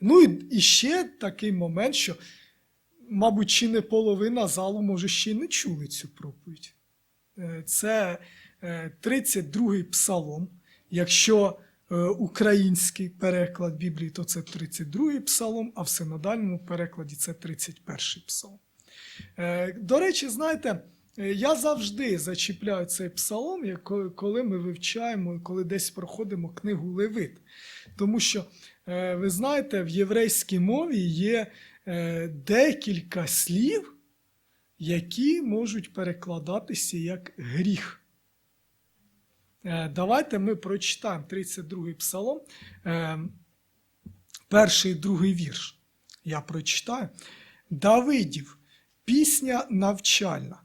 Ну і, ще такий момент, що, мабуть, чи не половина залу, може, ще й не чули цю проповідь. Е, Це е, 32-й псалом. Якщо е, український переклад Біблії, то це 32-й псалом, а в синодальному перекладі це 31-й псалом. Е, До речі, знаєте, е, я завжди зачіпляю цей псалом, коли- ми вивчаємо, коли десь проходимо книгу Левит. Тому що, е, ви знаєте, в єврейській мові є е, декілька слів, які можуть перекладатися як гріх. Е, Давайте ми прочитаємо 32-й псалом, е, перший і другий вірш. Я прочитаю. Давидів, пісня навчальна.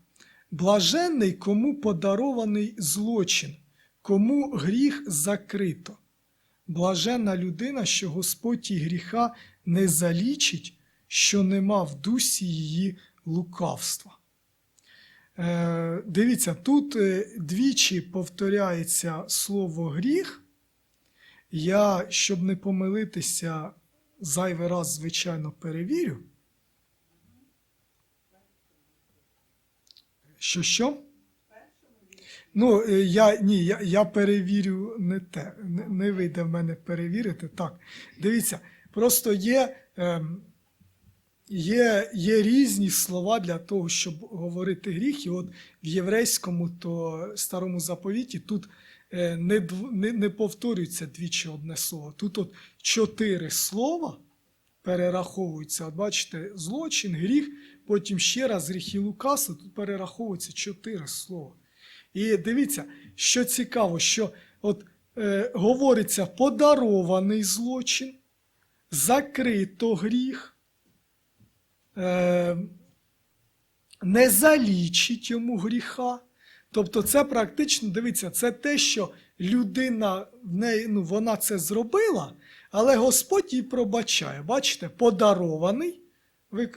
Блаженний, кому подарований злочин, кому гріх закрито. Блаженна людина, що Господь і гріха не залічить, що нема в дусі її лукавства. Е, дивіться, тут е, двічі повторяється слово гріх. Я, щоб не помилитися, зайвий раз, звичайно, перевірю. Що що? Ну, е, я ні, я, я перевірю не те. Не, не вийде в мене перевірити. Так, дивіться, просто є, ем, є, є різні слова для того, щоб говорити гріх. І от в єврейському то старому заповіті тут е, не, не, не повторюється двічі одне слово. Тут от чотири слова перераховуються. От бачите, злочин, гріх, потім ще раз гріх і лукавство, тут перераховується чотири слова. І дивіться, що цікаво, що от е, говориться подарований злочин, закрито гріх, е, не залічить йому гріха. Тобто, це практично, дивіться, це те, що людина в неї, ну, вона це зробила, але Господь їй пробачає. Бачите, подарований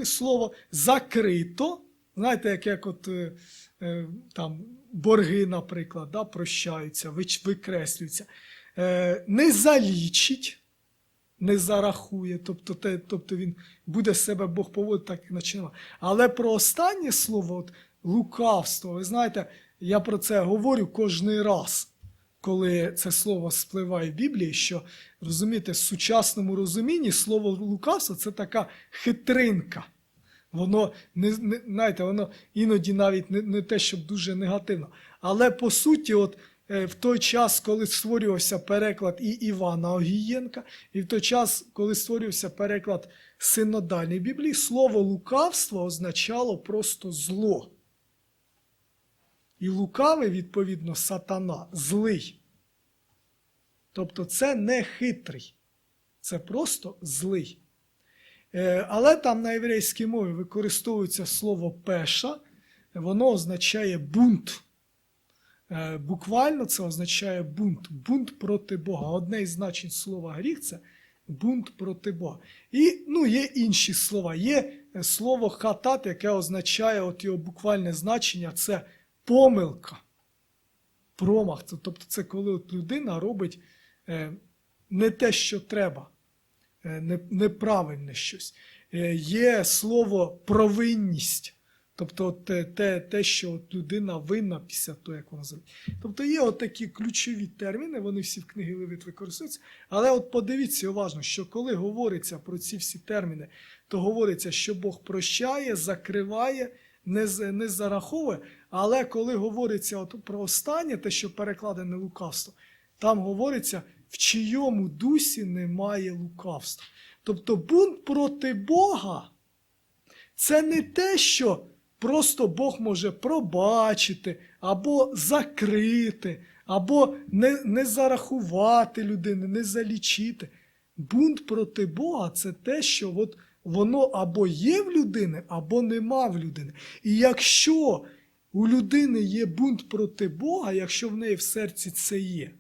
слово, закрито. Знаєте, як, як от е, е, там борги, наприклад, да, прощаються, викреслюються. Е, не залічить, не зарахує, тобто, те, тобто він буде себе Бог поводити, так і починав. Але про останнє слово, от, лукавство, ви знаєте, я про це говорю кожний раз, коли це слово спливає в Біблії, що розумієте, в сучасному розумінні слово лукавство це така хитринка. Воно не, знаєте, воно іноді навіть не, не те, щоб дуже негативно. Але по суті, от е, в той час, коли створювався переклад і Івана Огієнка, і в той час, коли створювався переклад синодальної Біблії, слово лукавство означало просто зло. І лукавий, відповідно, сатана, злий. Тобто це не хитрий, це просто злий. Е, Але там на єврейській мові використовується слово пеша, воно означає бунт. Е, Буквально це означає бунт, бунт проти Бога. Одне із значень слова гріх це бунт проти Бога. І ну, є інші слова. Є е, слово хатат, яке означає от його буквальне значення це помилка, промах. Тобто це коли от людина робить не те, що треба неправильне щось. Е, Є слово провинність, тобто от те, те, що от людина винна після того, як вона зробить. Тобто є от такі ключові терміни, вони всі в книгі Левит використовуються. Але от подивіться уважно, що коли говориться про ці всі терміни, то говориться, що Бог прощає, закриває, не, не зараховує. Але коли говориться от про останнє, те, що перекладене лукавство, там говориться, в чийому дусі немає лукавства. Тобто бунт проти Бога це не те, що просто Бог може пробачити, або закрити, або не, не зарахувати людини, не залічити. Бунт проти Бога це те, що от воно або є в людини, або нема в людини. І якщо у людини є бунт проти Бога, якщо в неї в серці це є,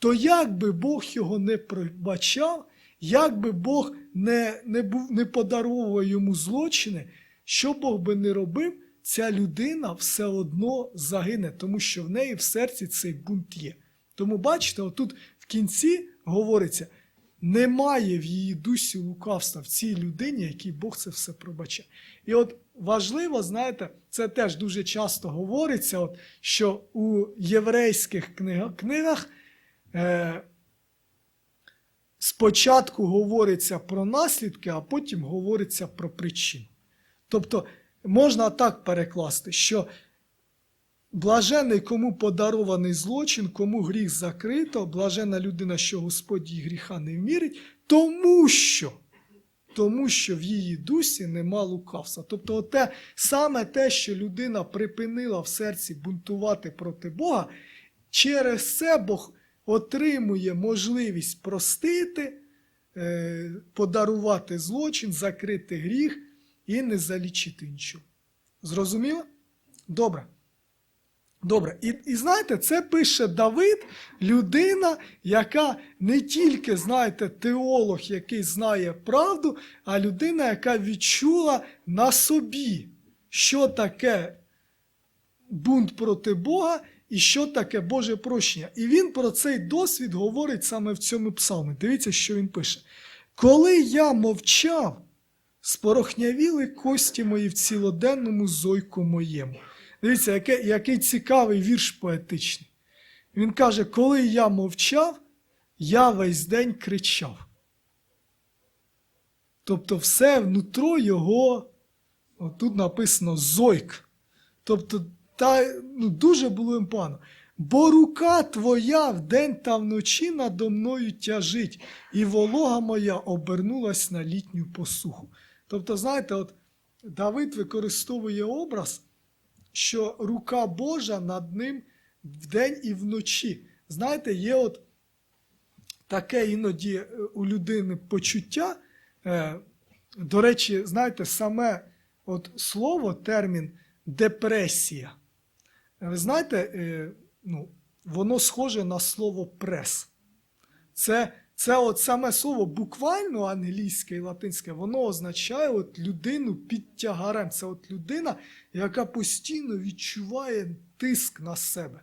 то як би Бог його не пробачав, як би Бог не, не, був, не подаровував йому злочини, що Бог би не робив, ця людина все одно загине, тому що в неї в серці цей бунт є. Тому бачите, отут в кінці говориться: немає в її дусі лукавства в цій людині, якій Бог це все пробачає. І от важливо, знаєте, це теж дуже часто говориться, от, що у єврейських книгах, книгах е, спочатку говориться про наслідки, а потім говориться про причину. Тобто можна так перекласти, що блажений, кому подарований злочин, кому гріх закрито, блажена людина, що Господь її гріха не вмірить, тому що. Тому що в її дусі нема лукавства. Тобто, оте, саме те, що людина припинила в серці бунтувати проти Бога, через це Бог отримує можливість простити, е, подарувати злочин, закрити гріх і не залічити нічого. Зрозуміло? Добре. Добре, і, і знаєте, це пише Давид, людина, яка не тільки, знаєте, теолог, який знає правду, а людина, яка відчула на собі, що таке бунт проти Бога і що таке Боже прощення. І він про цей досвід говорить саме в цьому псалмі. Дивіться, що він пише. Коли я мовчав, спорохнявіли кості мої в цілоденному зойку моєму. Дивіться, який, який цікавий вірш поетичний. Він каже: коли я мовчав, я весь день кричав. Тобто, все внутро його, тут написано зойк. Тобто, та, ну, дуже було їм погано. Бо рука твоя вдень та вночі надо мною тяжить, і волога моя обернулась на літню посуху. Тобто, знаєте, от Давид використовує образ що рука Божа над ним вдень і вночі. Знаєте, є от таке іноді е, у людини почуття. Е, До речі, знаєте, саме от слово, термін депресія. Ви знаєте, е, ну, воно схоже на слово прес. Це це от саме слово буквально англійське і латинське, воно означає от людину під тягарем. Це от людина, яка постійно відчуває тиск на себе.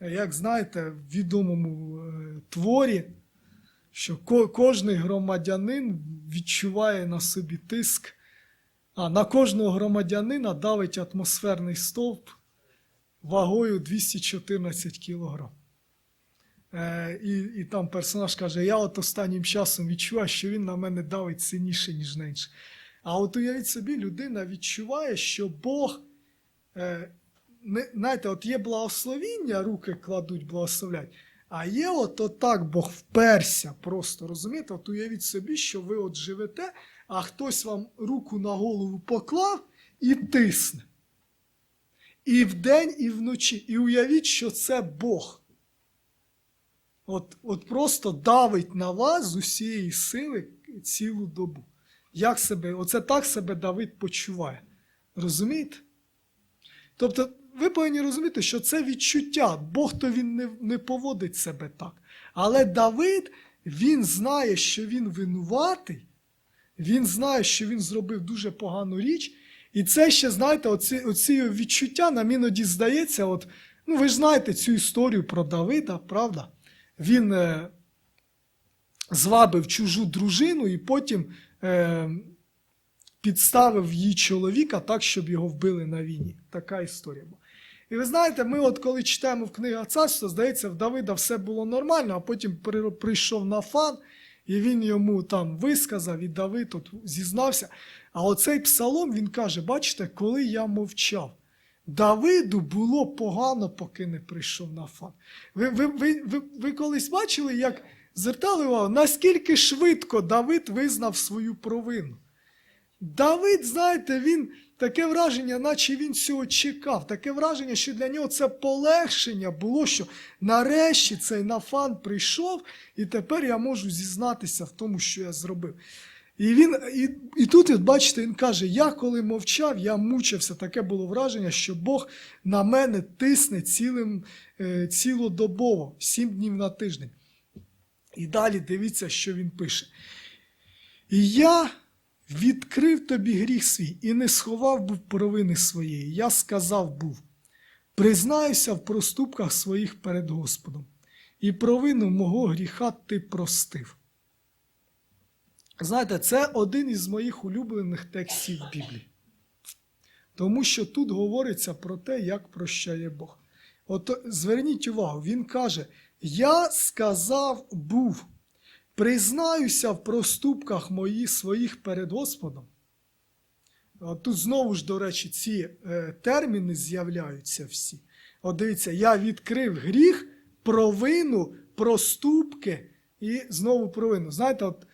Як знаєте, в відомому е, творі, що ко кожний громадянин відчуває на собі тиск, а на кожного громадянина давить атмосферний стовп вагою 214 кілограм. Е, і і там персонаж каже: я от останнім часом відчуваю, що він на мене давить сильніше, ніж інших. А от уявіть собі, людина відчуває, що Бог, е, не, знаєте, от є благословіння, руки кладуть, благословлять. А є от отак Бог вперся просто, розумієте? От уявіть собі, що ви от живете, а хтось вам руку на голову поклав і тисне. І вдень, і вночі. І уявіть, що це Бог. От от просто давить на вас з усієї сили цілу добу. Як себе, Оце так себе Давид почуває. Розумієте? Тобто, ви повинні розуміти, що це відчуття, Бог то він не, не поводить себе так. Але Давид, він знає, що він винуватий, він знає, що він зробив дуже погану річ. І це ще, знаєте, оці, оці відчуття нам іноді здається, от, ну ви ж знаєте цю історію про Давида, правда? він е, звабив чужу дружину і потім е, підставив її чоловіка так, щоб його вбили на війні. Така історія була. І ви знаєте, ми, от коли читаємо в книгах царства, здається, в Давида все було нормально, а потім прийшов Нафан, і він йому там висказав, і Давид от зізнався. А оцей псалом він каже: бачите, коли я мовчав. Давиду було погано, поки не прийшов Нафан. Ви ви, ви, ви, ви колись бачили, як звертали увагу, наскільки швидко Давид визнав свою провину? Давид, знаєте, він таке враження, наче він цього чекав. Таке враження, що для нього це полегшення було, що нарешті цей Нафан прийшов, і тепер я можу зізнатися в тому, що я зробив. І він, і, і тут, от бачите, він каже: я коли мовчав, я мучився. Таке було враження, що Бог на мене тисне цілим, е, цілодобово, сім днів на тиждень. І далі дивіться, що він пише. І я відкрив тобі гріх свій і не сховав був провини своєї. Я сказав був: признаюся в проступках своїх перед Господом, і провину мого гріха ти простив. знаєте, це один із моїх улюблених текстів Біблії. Тому що тут говориться про те, як прощає Бог. От зверніть увагу, він каже: Я сказав був, признаюся в проступках моїх своїх перед Господом. Тут знову ж, до речі, ці е, терміни з'являються всі. От дивіться, я відкрив гріх, провину, проступки і знову провину. Знаєте, от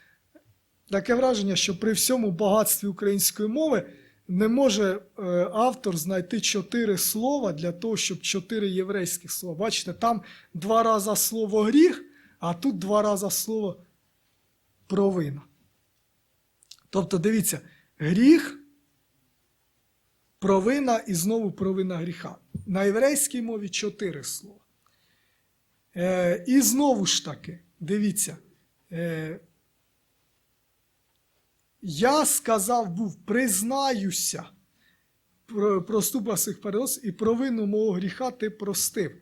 таке враження, що при всьому багатстві української мови не може е, автор знайти чотири слова для того, щоб чотири єврейських слова. Бачите, там два рази слово гріх, а тут два рази слово провина. Тобто, дивіться, гріх, провина і знову провина гріха. На єврейській мові чотири слова. Е, і знову ж таки, дивіться. Е, я сказав був, признаюся про своїх перенос і провину мого гріха ти простив.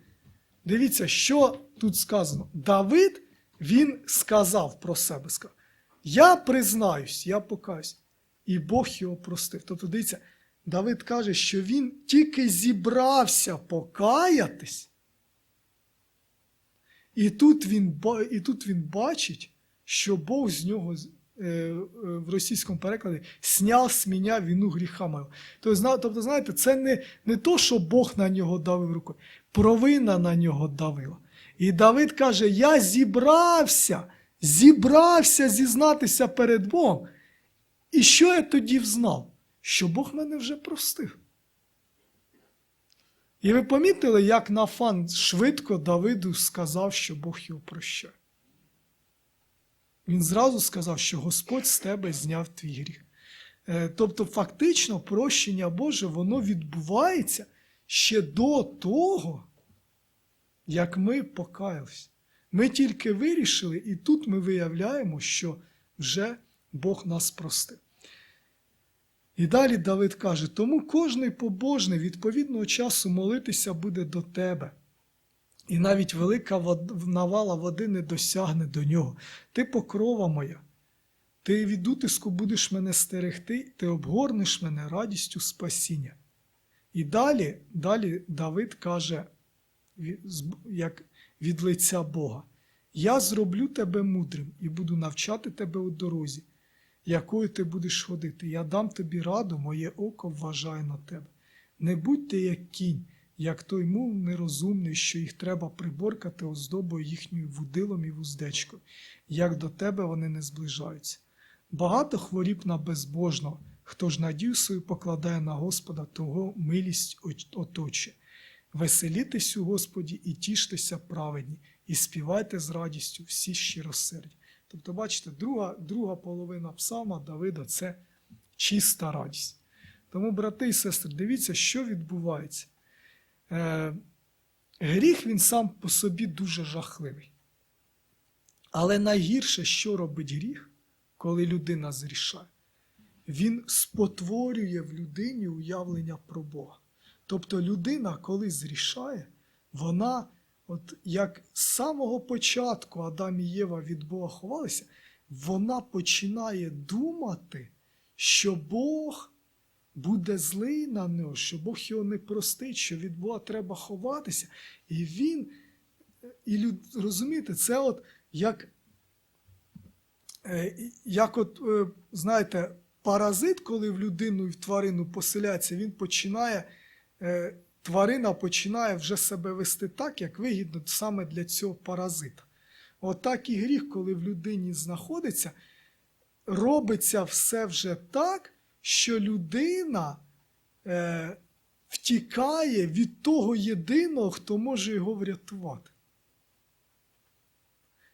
Дивіться, що тут сказано. Давид, він сказав про себе. Сказав, я признаюсь, я покаюсь. І Бог його простив. Тобто, дивіться, Давид каже, що він тільки зібрався покаятись. І тут він, і тут він бачить, що Бог з нього е, е, в російському перекладі сняв з мене вину гріха мого. Тобто, тобто, знаєте, це не, не то, що Бог на нього давив рукою, провина на нього давила. І Давид каже: Я зібрався, зібрався зізнатися перед Богом. І що я тоді взнав? Що Бог мене вже простив. І ви помітили, як Нафан швидко Давиду сказав, що Бог його прощає. Він зразу сказав, що Господь з тебе зняв твій гріх. Е, Тобто, фактично, прощення Боже, воно відбувається ще до того, як ми покаялись. Ми тільки вирішили, і тут ми виявляємо, що вже Бог нас простив. І далі Давид каже: тому кожний побожний відповідного часу молитися буде до тебе. І навіть велика навала води не досягне до нього. Ти покрова моя, ти від утиску будеш мене стерегти, ти обгорнеш мене радістю спасіння. І далі, далі Давид каже, як від лиця Бога: Я зроблю тебе мудрим і буду навчати тебе у дорозі, якою ти будеш ходити. Я дам тобі раду, моє око вважає на тебе. Не будь ти як кінь, як той мул нерозумний, що їх треба приборкати оздобою їхньою вудилом і вуздечкою, як до тебе вони не зближаються. Багато хворіб на безбожного, хто ж надію свою покладає на Господа, того милість оч- оточує. Веселітесь у Господі і тіштеся праведні, і співайте з радістю всі щиросерді. Тобто, бачите, друга, друга половина псалма Давида це чиста радість. Тому, брати і сестри, дивіться, що відбувається. Е, гріх він сам по собі дуже жахливий. Але найгірше, що робить гріх, коли людина зрішає, він спотворює в людині уявлення про Бога. Тобто людина, коли зрішає, вона, от як з самого початку Адам і Єва від Бога ховалися, вона починає думати, що Бог буде злий на нього, що Бог його не простить, що від Бога треба ховатися. І він, і люд, розумієте, це от як, е, як от, е, знаєте, паразит, коли в людину і в тварину поселяється, він починає, тварина починає вже себе вести так, як вигідно саме для цього паразита. Отак і гріх, коли в людині знаходиться, робиться все вже так, що людина е, втікає від того єдиного, хто може його врятувати.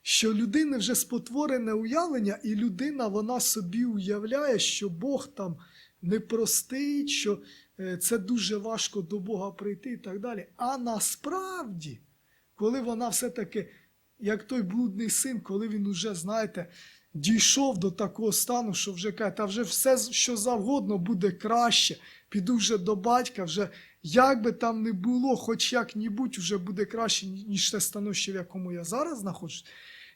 Що людини вже спотворене уявлення, і людина вона собі уявляє, що Бог там не простить, що е, це дуже важко до Бога прийти і так далі. А насправді, коли вона все-таки, як той блудний син, коли він уже, знаєте, дійшов до такого стану, що вже каже, та вже все, що завгодно буде краще. Піду вже до батька, вже як би там не було, хоч як-небудь вже буде краще, ніж те становище, в якому я зараз знаходжусь.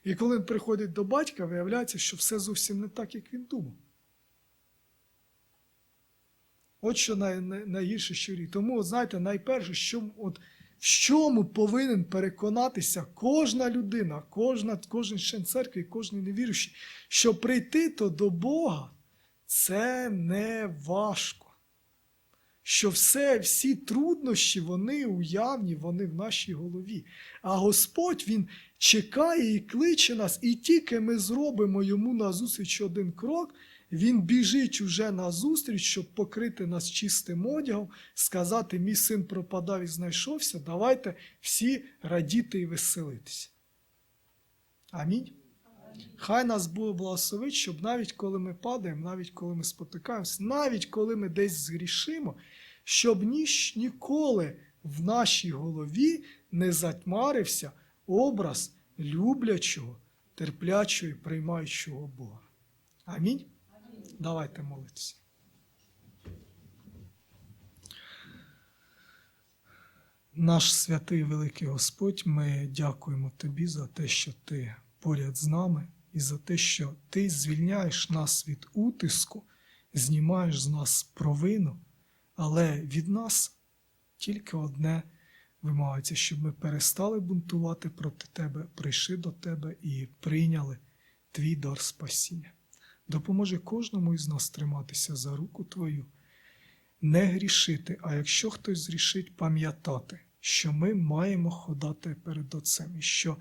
І коли він приходить до батька, виявляється, що все зовсім не так, як він думав. От що най, най, найгірше, що рік. Тому, от, знаєте, найперше, що, от, в чому повинен переконатися кожна людина, кожна, кожен член церкви, кожен невіруючий, що прийти то до Бога це не важко. Що все, всі труднощі, вони уявні, вони в нашій голові. А Господь Він чекає і кличе нас, і тільки ми зробимо йому назустріч один крок, він біжить уже назустріч, щоб покрити нас чистим одягом, сказати: мій син пропадав і знайшовся, давайте всі радіти і веселитися. Амінь. Хай нас Бог благословить, щоб навіть коли ми падаємо, навіть коли ми спотикаємося, навіть коли ми десь згрішимо, щоб ніж ніколи в нашій голові не затьмарився образ люблячого, терплячого і приймаючого Бога. Амінь. Давайте молитися. Наш святий великий Господь, ми дякуємо Тобі за те, що Ти поряд з нами, і за те, що Ти звільняєш нас від утиску, знімаєш з нас провину, але від нас тільки одне вимагається, щоб ми перестали бунтувати проти Тебе, прийшли до Тебе і прийняли Твій дар спасіння. Допоможи кожному із нас триматися за руку Твою, не грішити, а якщо хтось зрішить, пам'ятати, що ми маємо ходати перед Отцем, і що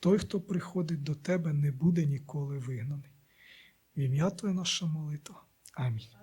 той, хто приходить до Тебе, не буде ніколи вигнаний. В ім'я Твоє наша молитва. Амінь.